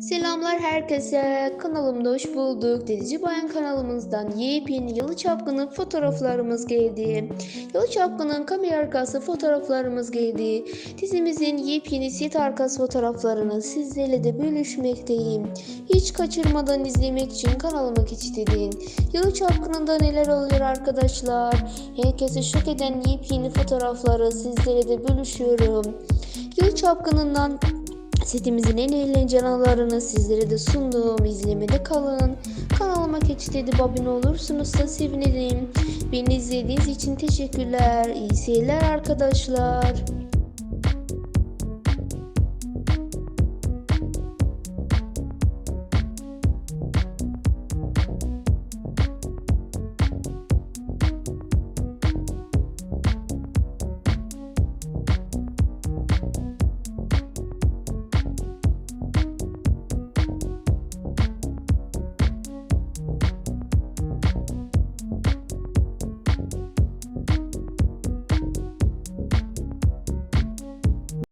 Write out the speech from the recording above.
Selamlar herkese. Kanalımda hoş bulduk. Delici Bayan kanalımızdan yepyeni Yalı Çapkın'ın fotoğraflarımız geldi. Yalı Çapkın'ın kamera arkası fotoğraflarımız geldi. Dizimizin yepyeni set arkası fotoğraflarını sizlerle de bölüşmekteyim. Hiç kaçırmadan izlemek için kanalıma kilitledin. Yalı Çapkın'ında neler oluyor arkadaşlar? Herkesi şok eden yepyeni fotoğrafları sizlere de bölüşüyorum. Yalı Çapkın'ından Setimizin en eğlenceli anlarını sizlere de sundum. İzlemede kalın. Kanalıma keçit edip abone olursunuz da sevinirim. Beni izlediğiniz için teşekkürler. İyi seyirler arkadaşlar.